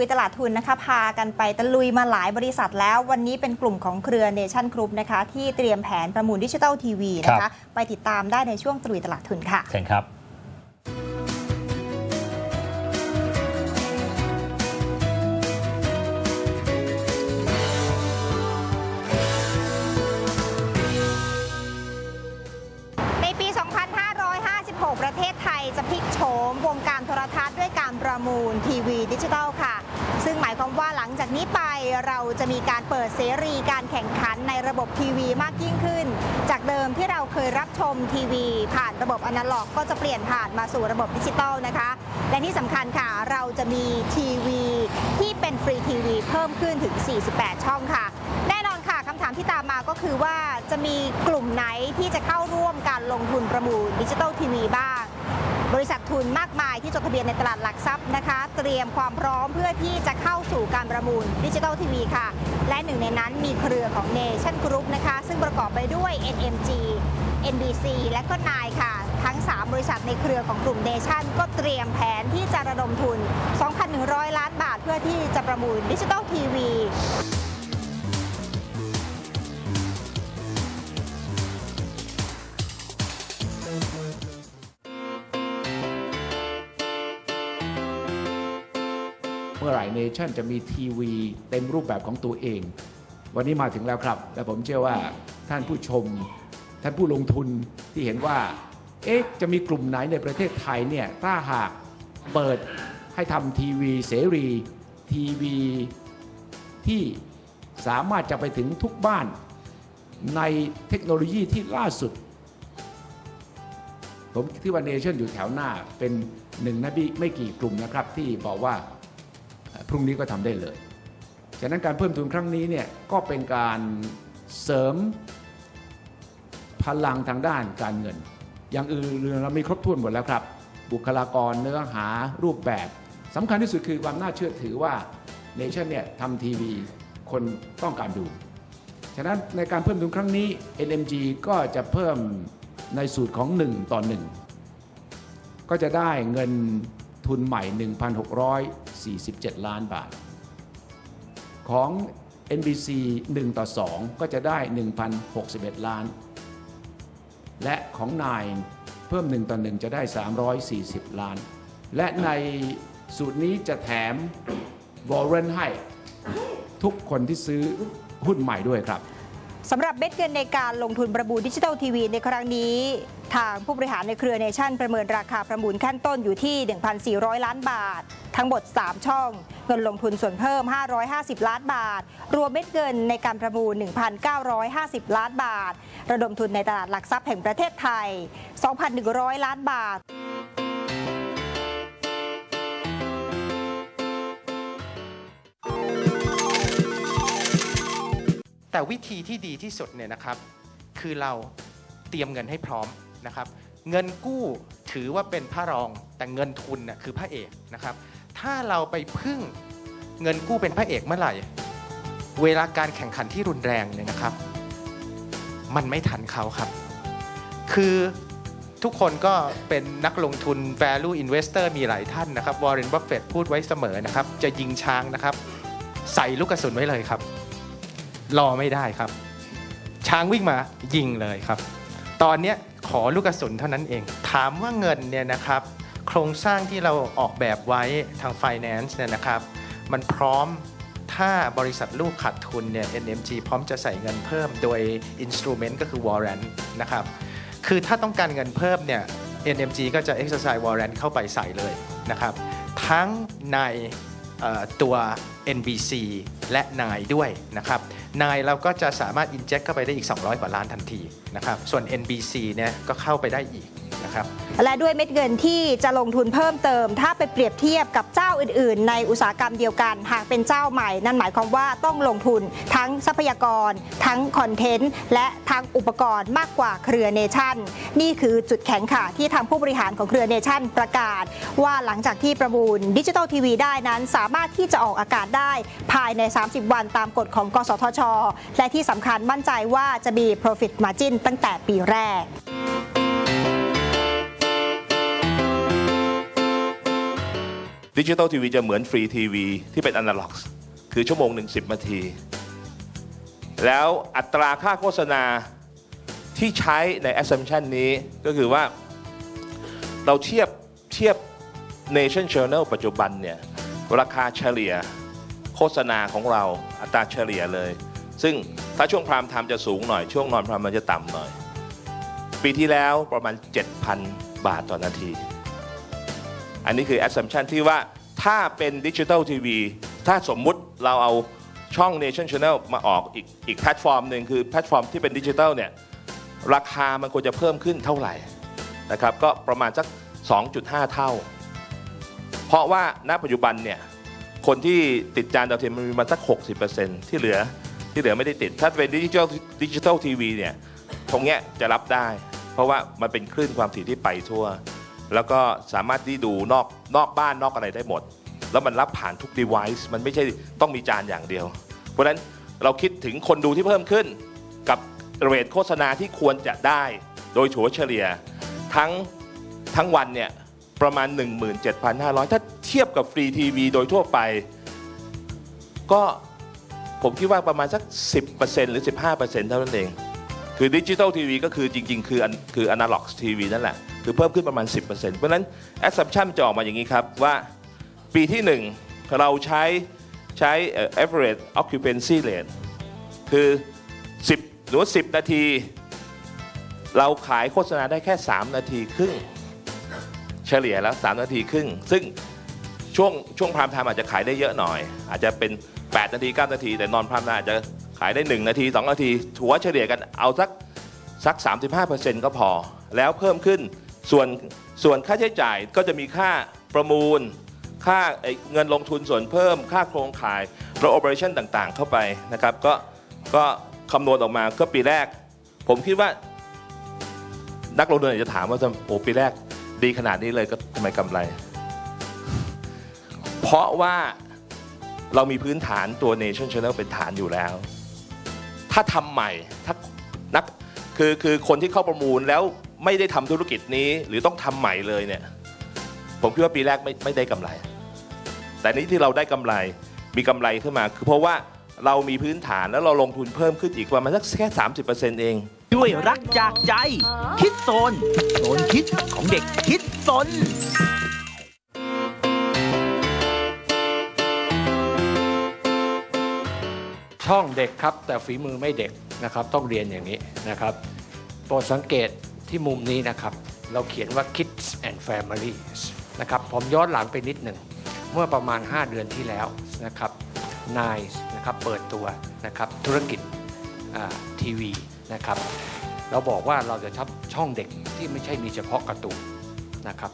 ลุยตลาดทุนนะคะพากันไปตะลุยมาหลายบริษัทแล้ว วันนี้เป็นกลุ่มของเครือเนชั่นกรุ๊ปนะคะที่เตรียมแผนประมูลดิจิทัลทีวีนะครัคะบไปติดตามได้ในช่วงตลุยตลาดทุนค่ะเชิญครับในปี2556ประเทศไทยจะพลิกโฉมวงการโทรทัศน์ด้วยการประมูลทีวีดิจิทัลค่ะ ซึ่งหมายความว่าหลังจากนี้ไปเราจะมีการเปิดเสรีการแข่งขันในระบบทีวีมากยิ่งขึ้น จากเดิมที่เราเคยรับชมทีวี ผ่านระบบอนาล็อก ก็จะเปลี่ยนผ่านมาสู่ระบบดิจิทัลนะคะ และที่สำคัญค่ะเราจะมีทีวีที่เป็นฟรีทีวีเพิ่มขึ้นถึง 48 ช่องค่ะแน่นอนค่ะคำถามที่ตามมาก็คือว่าจะมีกลุ่มไหนที่จะเข้าร่วมการลงทุนประมูลดิจิทัลทีวีบ้าง บริษัททุนมากมายที่จดทะเบียนในตลาดหลักทรัพย์นะคะ เตรียมความพร้อมเพื่อที่จะเข้าสู่การประมูลดิจิทัลทีวีค่ะ และหนึ่งในนั้นมีเครือของ Nation Group นะคะ ซึ่งประกอบไปด้วย NMG NBC และก็นายค่ะ ทั้ง 3 บริษัทในเครือของกลุ่ม Nation ก็เตรียมแผนที่จะระดมทุน 2,100 ล้านบาทเพื่อที่จะประมูลดิจิทัลทีวี นชั่นจะมีทีวีเต็มรูปแบบของตัวเอง วันนี้มาถึงแล้วครับ และผมเชื่อว่าท่านผู้ชม ท่านผู้ลงทุนที่เห็นว่า เอ๊ะ จะมีกลุ่มไหนในประเทศไทยเนี่ย ถ้าหากเปิดให้ทำทีวีเสรีทีวีที่สามารถจะไปถึงทุกบ้านในเทคโนโลยีที่ล่าสุด ผมคิดว่าเนชั่นอยู่แถวหน้าเป็นหนึ่งในไม่กี่กลุ่มนะครับ ที่บอกว่า พรุ่งนี้ก็ทำได้เลย ฉะนั้นการเพิ่มทุนครั้งนี้เนี่ยก็เป็นการเสริมพลังทางด้านการเงิน อย่างอื่นเรามีครบถ้วนหมดแล้วครับ บุคลากรเนื้อหารูปแบบสำคัญที่สุดคือความน่าเชื่อถือว่าเนชั่นเนี่ยทำทีวีคนต้องการดู ฉะนั้นในการเพิ่มทุนครั้งนี้ NMG ก็จะเพิ่มในสูตรของ 1 ต่อ 1 ก็จะได้เงิน ทุนใหม่ 1,647 ล้านบาท ของ NBC 1 ต่อ 2 ก็จะได้ 1,061 ล้าน และของนายเพิ่ม 1 ต่อ 1 จะได้ 340 ล้าน และในสูตรนี้จะแถมวอร์เรนให้ทุกคนที่ซื้อหุ้นใหม่ด้วยครับ สำหรับเบ็ดเงินในการลงทุนประมูลดิจิทัลทีวีในครั้งนี้ ทางผู้บริหารในเครือเนชั่นประเมินราคาประมูลขั้นต้นอยู่ที่ 1,400 ล้านบาท ทั้งหมด 3 ช่อง เงินลงทุนส่วนเพิ่ม 550 ล้านบาท รวมเม็ดเงินในการประมูล 1,950 ล้านบาท ระดมทุนในตลาดหลักทรัพย์แห่งประเทศไทย 2,100 ล้านบาท แต่วิธีที่ดีที่สุดเนี่ยนะครับ คือเราเตรียมเงินให้พร้อมนะครับ เงินกู้ถือว่าเป็นพระรองแต่เงินทุนน่ะคือพระเอกนะครับ ถ้าเราไปพึ่งเงินกู้เป็นพระเอกเมื่อไหร่ เวลาการแข่งขันที่รุนแรงเนี่ยนะครับ มันไม่ทันเขาครับ คือทุกคนก็เป็นนักลงทุน value investor มีหลายท่านนะครับ วอร์เรน บัฟเฟตพูดไว้เสมอนะครับ จะยิงช้างนะครับ ใส่ลูกกระสุนไว้เลยครับ รอไม่ได้ครับ ช้างวิ่งมายิงเลยครับ ตอนนี้ขอลูกกระสุนเท่านั้นเอง ถามว่าเงินเนี่ยนะครับ โครงสร้างที่เราออกแบบไว้ทาง Finance เนี่ยนะครับ มันพร้อมถ้าบริษัทลูกขาดทุนเนี่ย NMG พร้อมจะใส่เงินเพิ่มโดย Instrument ก็คือ Warrant นะครับ คือถ้าต้องการเงินเพิ่มเนี่ย NMG ก็จะ exercise warrant เข้าไปใส่เลยนะครับ ทั้งในตัว NBC และนายด้วยนะครับ นายเราก็จะสามารถอินเจ c t เข้าไปได้อีก 200 กว่าล้านทันทีนะครับส่วน NBC เนี่ยก็เข้าไปได้อีก นะครับและด้วยเม็ดเงินที่จะลงทุนเพิ่มเติม ถ้าไปเปรียบเทียบกับเจ้าอื่น ๆ ในอุตสาหกรรมเดียวกัน หากเป็นเจ้าใหม่ นั่นหมายความว่าต้องลงทุนทั้งทรัพยากร ทั้งคอนเทนต์ และทั้งอุปกรณ์มากกว่าเครือเนชั่น นี่คือจุดแข็งค่ะที่ทางผู้บริหารของเครือเนชั่นประกาศ ว่าหลังจากที่ประมูลดิจิทัลทีวีได้นั้น สามารถที่จะออกอากาศได้ภายใน 30 วันตามกฎของกสทช และที่สำคัญมั่นใจว่าจะมี profit margin ตั้งแต่ปีแรก ดิจิ t a ลทีวีจะเหมือนฟรีทีวีที่เป็นอนาล็อกคือชั่วโมงหนึ่งสิบนาที แล้วอัตราค่าโฆษณาที่ใช้ใน assumption นี้ก็คือว่าเราเทียบเทียบ Nation Channel ปัจจุบันเนี่ย ราคาเฉลี่ยโฆษณาของเราอัตราเฉลี่ยเลย ซึ่งถ้าช่วงพรามไทม์จะสูงหน่อย ช่วงนอนพรามมันจะต่ำหน่อย ปีที่แล้วประมาณ 7,000 บาทต่อนาที อันนี้คือ assumption ที่ว่าถ้าเป็นดิจิ t a ลทีวีถ้าสมมุติเราเอาช่อง Nation Channel มาออกอีกอีกแพลตฟอร์มหนึ่งคือแพลตฟอร์มที่เป็นดิจิ t a ลเนี่ยราคามันควรจะเพิ่มขึ้นเท่าไหร่นะครับก็ประมาณสัก 2.5 เท่า เพราะว่าณปัจจุบันเนี่ยคนที่ติดจานดาวเทียมมันมีมาสัก 60%ที่เหลือที่เหลือไม่ได้ติด ถ้าเป็นดิจิทัลดิจิทัลทีวีเนี่ยตรงเนี้ยจะรับได้ เพราะว่ามันเป็นคลื่นความถี่ที่ไปทั่ว แล้วก็สามารถที่ดูนอกนอกบ้านนอกอะไรได้หมด แล้วมันรับผ่านทุก device มันไม่ใช่ต้องมีจานอย่างเดียว เพราะฉะนั้นเราคิดถึงคนดูที่เพิ่มขึ้น กับเรทโฆษณาที่ควรจะได้โดยถัวเฉลี่ยทั้งทั้งวันเนี่ยประมาณ 17,500 ถ้าเทียบกับฟรีทีวีโดยทั่วไป ก็ผมคิดว่าประมาณสัก 10%หรือ 15%เท่านั้นเอง คือดิจิ t a ลทีวีก็คือจริง ๆ คืออันคืออนาล็อกทีวีนั่นแหละ คือเพิ่มขึ้นประมาณ 10%เพราะฉะนั้น assumption จะออกมาอย่างนี้ครับ ว่าปีที่ 1 เราใช้ใช้เอ่อ average occupancy rate คือ 10 หรือว่า 10 นาที เราขายโฆษณาได้แค่ 3 นาทีครึ่ง เฉลี่ยแล้ว 3 นาทีครึ่ง ซึ่งช่วงช่วงพรามไทม์อาจจะขายได้เยอะหน่อย อาจจะเป็น 8 นาที 9 นาที แต่นอนพรามไทม์อาจจะ ขายได้ 1 นาที 2 นาทีถัวเฉลี่ยกันเอาสักสัก 35%ก็พอ แล้วเพิ่มขึ้นส่วนส่วนค่าใช้จ่ายก็จะมีค่าประมูล ค่าเงินลงทุนส่วนเพิ่ม ค่าโครงข่ายและโอเปอเรชั่นต่างๆ เข้าไปนะครับ ก็ก็คำนวณออกมาก็ปีแรก ผมคิดว่า นักลงทุนอาจจะถามว่าโอ้ปีแรกดีขนาดนี้เลยก็ทำไมกำไร เพราะว่าเรามีพื้นฐานตัว Nation Channel เป็นฐานอยู่แล้ว ถ้าทำใหม่ถ้านักคือคือคนที่เข้าประมูลแล้วไม่ได้ทำธุรกิจนี้ หรือต้องทำใหม่เลยเนี่ยผมคิดว่าปีแรกไม่ไม่ได้กำไร แต่นี้ที่เราได้กำไรมีกำไรขึ้นมา คือเพราะว่าเรามีพื้นฐานแล้วเราลงทุนเพิ่มขึ้นอีกประมาณสักแค่ 30%เองด้วยรักจากใจ คิดโซนโซนคิดของเด็กคิดสน ช่องเด็กครับ แต่ฝีมือไม่เด็กนะครับ ต้องเรียนอย่างนี้นะครับโปรดสังเกตที่มุมนี้นะครับ เราเขียนว่า kids and families นะครับผมย้อนหลังไปนิดหนึ่ง เมื่อประมาณ 5 เดือนที่แล้วนะครับนายนะครับเปิดตัวนะครับธุรกิจทีวีนะครับเราบอกว่าเราจะทำช่องเด็กที่ไม่ใช่มีเฉพาะการ์ตูนนะครับ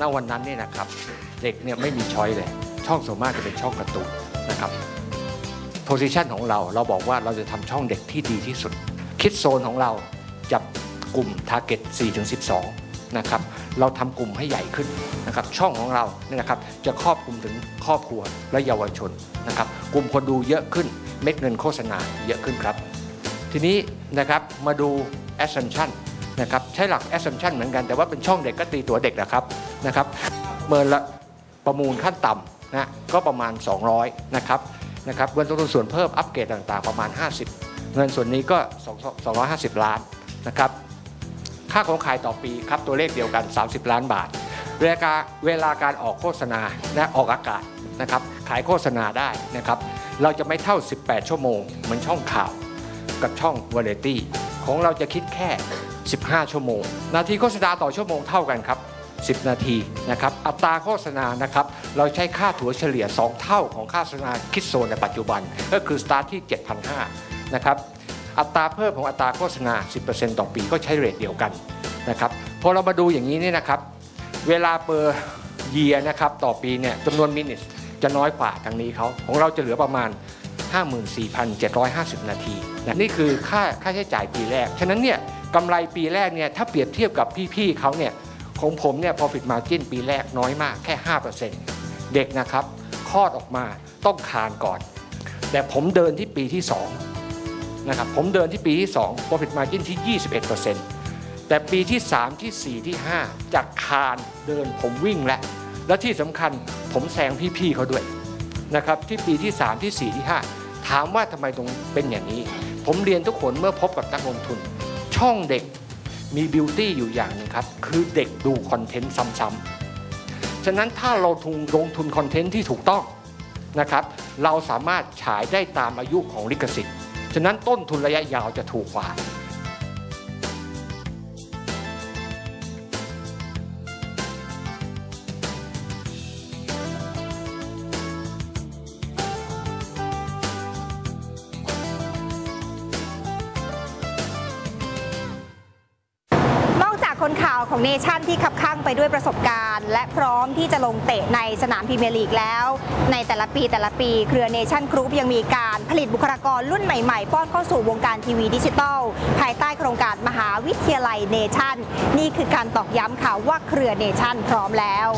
ณวันนั้นเนี่ยนะครับ เด็กเนี่ยไม่มีช้อยเลย ช่องส่วนมากจะเป็นช่องการ์ตูนนะครับ โพซิชันของเรา เราบอกว่าเราจะทำช่องเด็กที่ดีที่สุด คิดโซนของเราจับกลุ่ม Target 4-12 นะครับ เราทำกลุ่มให้ใหญ่ขึ้นนะครับ ช่องของเราเนี่ยนะครับ จะครอบคลุมถึงครอบครัวและเยาวชนนะครับ กลุ่มคนดูเยอะขึ้น เม็ดเงินโฆษณาเยอะขึ้นครับ ทีนี้นะครับมาดู assumption นะครับ ใช้หลัก assumption เหมือนกัน แต่ว่าเป็นช่องเด็กก็ตีตัวเด็กนะครับ นะครับ เมื่อละประมูลขั้นต่ำนะ ก็ประมาณ 200 นะครับ นะครับเงินลงทุนส่วนเพิ่มอัปเกรดต่างๆ ประมาณ 50 เงินส่วนนี้ก็ 250 ล้านนะครับค่าของขายต่อปีครับตัวเลขเดียวกัน 30 ล้านบาท เวลาเวลาการออกโฆษณาและออกอากาศนะครับขายโฆษณาได้นะครับเราจะไม่เท่า 18 ชั่วโมง เหมือนช่องข่าวกับช่องวาไรตี้ของเราจะคิดแค่ 15 ชั่วโมง นาทีโฆษณาต่อชั่วโมงเท่ากันครับ 10 นาทีนะครับอัตราโฆษณานะครับเราใช้ค่าถั่วเฉลี่ย 2 เท่าของค่าโฆษณาคิดโซนในปัจจุบัน ก็คือสตาร์ทที่ 7,500นะครับอัตราเพิ่มของอัตราโฆษณา 10%ต่อปีก็ใช้เรทเดียวกันนะครับพอเรามาดูอย่างนี้เนี่ยนะครับเวลาเปอร์เยียนะครับต่อปีเนี่ยจำนวนมินิทจะน้อยกว่าทางนี้เขาของเราจะเหลือประมาณ 54,750 นาทีนะนี่คือค่าค่าใช้จ่ายปีแรก ฉะนั้นเนี่ยกำไรปีแรกเนี่ยถ้าเปรียบเทียบกับพี่ๆเขาเนี่ย ของผมเนี่ย profit margin ปีแรกน้อยมากแค่ 5%เด็กนะครับคลอดออกมาต้องคานก่อน แต่ผมเดินที่ปีที่2นะครับผมเดินที่ปีที่ 2 profit margin ที่ 21%แต่ปีที่ 3 ที่ 4 ที่ 5 จากคานเดินผมวิ่งแล้ว และที่สำคัญผมแซงพี่ๆเขาด้วยนะครับที่ปีที่ 3 ที่ 4 ที่ 5 ถามว่าทำไมตรงเป็นอย่างนี้ ผมเรียนทุกคนเมื่อพบกับนักลงทุน ช่องเด็ก มีบิวตี้อยู่อย่างหนึงครับ คือเด็กดูคอนเทนต์ซ้ำๆ ฉะนั้นถ้าเราทุนลงทุนคอนเทนต์ที่ถูกต้องนะครับ เราสามารถฉายได้ตามอายุของลิขสิทธิ์ ฉะนั้นต้นทุนระยะยาวจะถูกกว่า ข่าวของเนชั่นที่ขับข้างไปด้วยประสบการณ์ และพร้อมที่จะลงเตะในสนามพรีเมียร์ลีกแล้ว ในแต่ละปีแต่ละปีเครือเนชั่นกรุ๊ปยังมีการผลิตบุคลากรรุ่นใหม่ๆ ป้อนเข้าสู่วงการทีวีดิจิทัลภายใต้โครงการมหาวิทยาลัยเนชั่นนี่คือการตอกย้ำค่ะว่าเครือเนชั่นพร้อมแล้ว